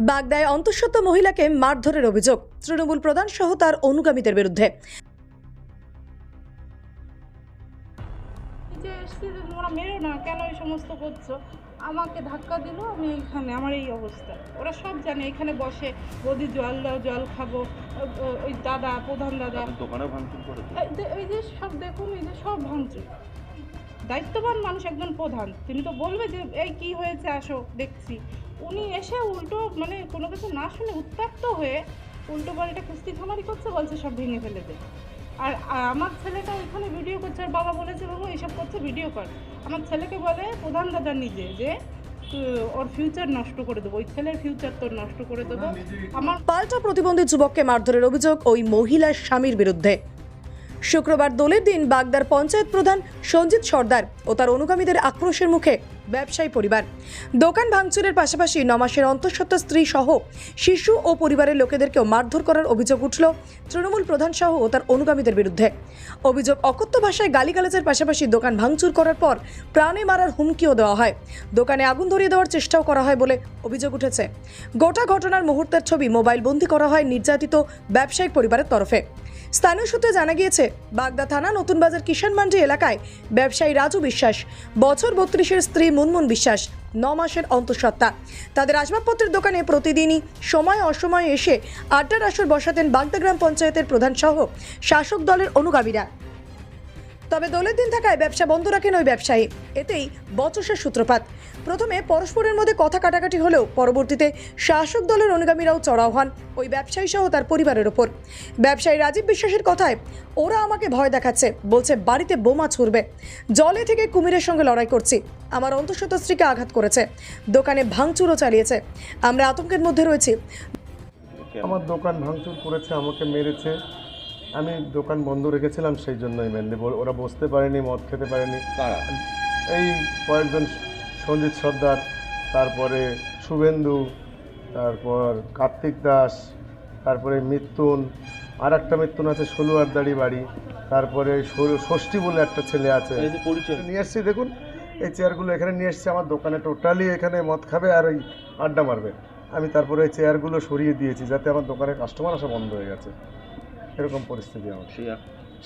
বাগদায় অন্তঃসত্ত্বা মহিলাকে মারধরের অভিযোগ। তৃণমূল প্রধান সহ তার অনুগামীদের বিরুদ্ধে। যে এসছি যে তোমরা মেরো না কেন এই সমস্ত করছ? আমাকে ধাক্কা দিল আমি এইখানে আমার এই অবস্থা। ওরা সব জানে এখানে বসে বদি জল দাও জল খাব ওই দাদা প্রধান দাদা। আপনি ভাঙচুর করেছে? এই যে- এই যে সব দেখুন এই যে সব ভাঙচুর। দায়িত্ববান মানুষ একজন প্রধান তিনি তো বলবে যে এই কি হয়েছে আসো দেখছি। উনি এসে উল্টো মানে কোনো কিছু না শুনে উত্তপ্ত হয়ে উল্টো পাল্টা কুস্তি খামারি করছে বলছে সব ভেঙে ফেলে দে। আর আমার ছেলেটা ওইখানে ভিডিও করছে আর বাবা বলেছে বাবু এইসব করছে ভিডিও কর। আমার ছেলেকে বলে প্রধান দাদা নিজে যে ওর ফিউচার নষ্ট করে দেবো ওই ছেলের ফিউচার তোর নষ্ট করে দেবো। আমার পাল্টা প্রতিবন্ধী যুবককে মারধরের অভিযোগ ওই মহিলার স্বামীর বিরুদ্ধে। শুক্রবার দোলের দিন বাগদার পঞ্চায়েত প্রধান সঞ্জিত সর্দার ও তার অনুগামীদের আক্রোশের মুখে ব্যবসায়ী পরিবার। দোকান ভাঙচুরের পাশাপাশি নমাসের অন্তঃসত্ত্বা স্ত্রী সহ শিশু ও পরিবারের লোকেদেরকেও মারধর করার অভিযোগ উঠল তৃণমূল প্রধান সহ ও তার অনুগামীদের বিরুদ্ধে। অভিযোগ অকথ্য ভাষায় গালিগালাজের পাশাপাশি দোকান ভাঙচুর করার পর প্রাণে মারার হুমকিও দেওয়া হয়। দোকানে আগুন ধরিয়ে দেওয়ার চেষ্টাও করা হয় বলে অভিযোগ উঠেছে। গোটা ঘটনার মুহূর্তের ছবি মোবাইল বন্দি করা হয় নির্যাতিত ব্যবসায়িক পরিবারের তরফে। স্থানীয় সূত্রে জানা গিয়েছে, বাগদা থানা নতুন বাজার কিষান মান্ডি এলাকায় ব্যবসায়ী রাজু বিশ্বাস, বছর বত্রিশের স্ত্রী মুনমুন বিশ্বাস, ন মাসের অন্তঃসত্ত্বা। তাদের আসবাবপত্রের দোকানে প্রতিদিনই সময় অসময়ে এসে আড্ডার আসর বসাতেন বাগদা গ্রাম পঞ্চায়েতের প্রধানসহ শাসক দলের অনুগামীরা। তবে দোলের দিন থাকায় ব্যবসা বন্ধ রাখেন ওই ব্যবসায়ী। এতেই বচসার সূত্রপাত। প্রথমে পরস্পরের মধ্যে কথা কাটাকাটি হলেও পরবর্তীতে শাসক দলের অনুগামীরাও চড়াও হন ওই ব্যবসায়ী সহ তার পরিবারের ওপর। ব্যবসায়ী রাজীব বিশ্বাসের কথায়, ওরা আমাকে ভয় দেখাচ্ছে। বলছে, বাড়িতে বোমা ছুড়বে। জলে থেকে কুমিরের সঙ্গে লড়াই করছি। আমার অন্তঃসত্ত্ব স্ত্রীকে আঘাত করেছে। দোকানে ভাঙচুরও চালিয়েছে। আমরা আতঙ্কের মধ্যে রয়েছি। আমার দোকান ভাঙচুর করেছে, আমাকে মেরেছে। আমি দোকান বন্ধ রেখেছিলাম সেই জন্যই মেনলি ওরা বসতে পারেনি মদ খেতে পারেনি। কারা? এই কয়েকজন সঞ্জিত সর্দার তারপরে শুভেন্দু তারপর কার্তিক দাস তারপরে মিত্যুন আর একটা মিত্যুন আছে ষোলোয়ারদাড়ি বাড়ি তারপরে ষষ্ঠী বলে একটা ছেলে আছে। পরিচয়। নিয়ে এসছি দেখুন এই চেয়ারগুলো এখানে নিয়ে এসছি আমার দোকানে টোটালি এখানে মদ খাবে আর ওই আড্ডা মারবে। আমি তারপরে এই চেয়ারগুলো সরিয়ে দিয়েছি যাতে আমার দোকানে কাস্টমার আসা বন্ধ হয়ে গেছে। এরকম পরিস্থিতি আমার সেই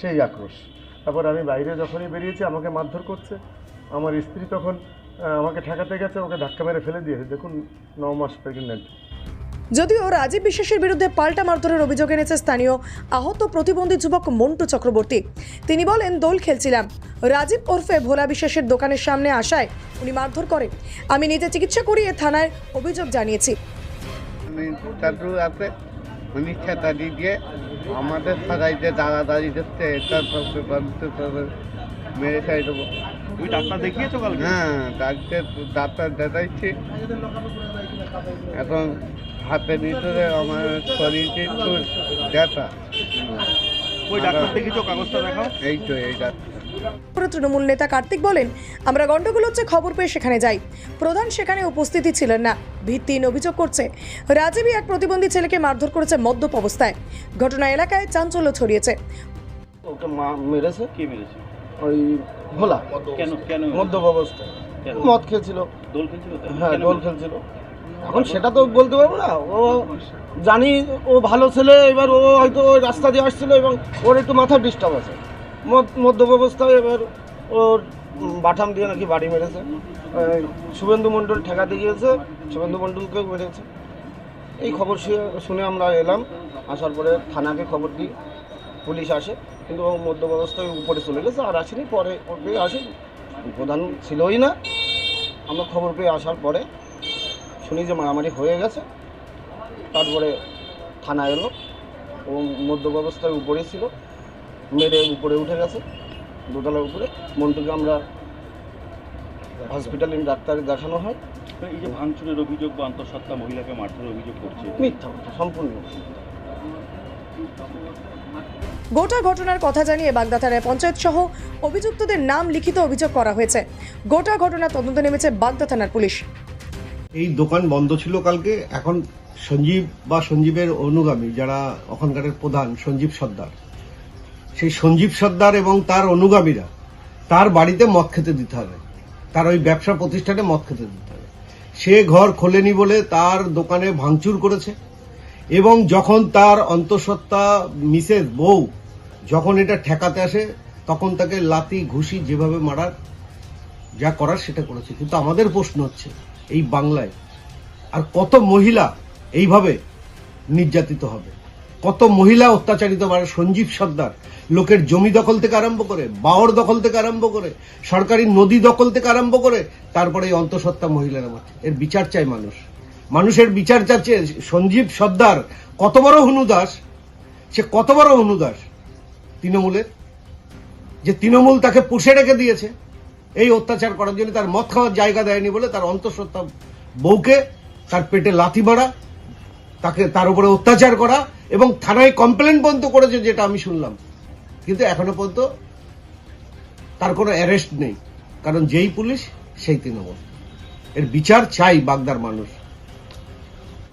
সেই আক্রোশ। তারপর আমি বাইরে যখনই বেরিয়েছি আমাকে মারধর করছে। আমার স্ত্রী তখন আমাকে ঠেকাতে গেছে ওকে ধাক্কা মেরে ফেলে দিয়েছে। দেখুন ন মাস প্রেগনেন্ট যদিও রাজীব বিশ্বাসের বিরুদ্ধে পাল্টা মারধরের অভিযোগ এনেছে স্থানীয় আহত প্রতিবন্ধী যুবক মন্টু চক্রবর্তী। তিনি বলেন দোল খেলছিলাম। রাজীব ওরফে ভোলা বিশ্বাসের দোকানের সামনে আসায় উনি মারধর করে আমি নিজে চিকিৎসা করিয়ে থানায় অভিযোগ জানিয়েছি। উনি দাদি দিয়ে আমাদের সবাই যে দাঁড়াদাঁড়ি করছে এটা সবকে বলতে তবে মেরে খাই দেবো। তুমি ডাক্তার দেখিয়েছো কালকে? হ্যাঁ ডাক্তার ডাক্তার দেখাইছি। এখন হাতের ভিতরে আমার শরীরকে একটু ব্যথা। ওই ডাক্তার দেখিয়েছো? কাগজটা দেখাও। এই তো এইটা পুরো তৃণমূল নেতা কার্তিক বলেন আমরা গন্ডগোল হচ্ছে খবর পেয়ে সেখানে যাই। প্রধান সেখানে উপস্থিতি ছিলেন না ভিত্তিহীন অভিযোগ করছে রাজীবই এক প্রতিবন্ধী ছেলেকে মারধর করেছে মদ্যপ অবস্থায়। ঘটনা এলাকায় চাঞ্চল্য ছড়িয়েছে। ওকে মা মেরেছে? কে মেরেছে? ওই ভোলা। কেন? কেন? মদ্যপ অবস্থায়। কেন? মদ দোল খেলছিল হ্যাঁ দোল খেলছিল এখন সেটা তো বলতে পারব না। ও জানি ও ভালো ছেলে এবার ও হয়তো ওই রাস্তা দিয়ে আসছিল এবং ওর একটু মাথার ডিস্টার্ব আছে। মদ্যপ অবস্থায় এবার ওর বাটাম দিয়ে নাকি বাড়ি মেরেছে। শুভেন্দু মণ্ডল ঠেকাতে গিয়েছে, শুভেন্দু মণ্ডলকেও মেরেছে। এই খবর শুনে আমরা এলাম, আসার পরে থানাকে খবর দিই, পুলিশ আসে, কিন্তু ও মদ্যপ অবস্থায় উপরে চলে গেছে, আর আসেনি, পরে ওকে আসে, প্রধান ছিলই না। আমরা খবর পেয়ে আসার পরে শুনি যে মারামারি হয়ে গেছে, তারপরে থানা এলো, ও মদ্যপ অবস্থায় উপরে ছিল। মেরে উপরে উঠে গেছে। দোতলার উপরে। মন্টুকে আমরা হসপিটালে ডাক্তারে দেখানো হয়। এই যে ভাঙচুরের অভিযোগ বা অন্তঃসত্ত্বা মহিলাকে মারধরের অভিযোগ করছে। মিথ্যা কথা সম্পূর্ণ গোটা ঘটনার কথা জানিয়ে বাগদা থানায় পঞ্চায়েত সহ অভিযুক্তদের নাম লিখিত অভিযোগ করা হয়েছে। গোটা ঘটনা তদন্ত নেমেছে বাগদা থানার পুলিশ। এই দোকান বন্ধ ছিল কালকে। এখন সঞ্জীব বা সঞ্জীবের অনুগামী যারা ওখানকারের প্রধান সঞ্জীব সর্দার। সেই সঞ্জীব সর্দার এবং তার অনুগামীরা তার বাড়িতে মদ খেতে দিতে হবে। তার ওই ব্যবসা প্রতিষ্ঠানে মদ খেতে দিতে হবে। সে ঘর খোলেনি বলে তার দোকানে ভাঙচুর করেছে এবং যখন তার অন্তঃসত্ত্বা মিসেস বউ যখন এটা ঠেকাতে আসে, তখন তাকে লাতি, ঘুষি যেভাবে মারার যা করার সেটা করেছে। কিন্তু আমাদের প্রশ্ন হচ্ছে, এই বাংলায় আর কত মহিলা এইভাবে নির্যাতিত হবে? কত মহিলা অত্যাচারিত আর সঞ্জীব সর্দার, লোকের জমি দখল থেকে আরম্ভ করে বাওর দখল থেকে আরম্ভ করে, সরকারি নদী দখল থেকে আরম্ভ করে, তারপরে এই অন্তঃসত্ত্বা মহিলারা এর বিচার চায় মানুষ। মানুষের বিচার চাচ্ছে সঞ্জীব সর্দার। কত বড় হনুদাস সে কত বড় হনুদাস তৃণমূলের? যে তৃণমূল তাকে পুষে রেখে দিয়েছে। এই অত্যাচার করার জন্য তার মদ খাওয়ার জায়গা দেয়নি বলে তার অন্তঃসত্ত্বা বউকে তার পেটে লাথি মারা, তাকে তার উপরে অত্যাচার করা এবং থানায় কমপ্লেন পর্যন্ত করেছে যেটা আমি শুনলাম। কিন্তু এখনও পর্যন্ত তার কোনো অ্যারেস্ট নেই। কারণ যেই পুলিশ, সেই তৃণমূল। এর বিচার চাই বাগদার মানুষ।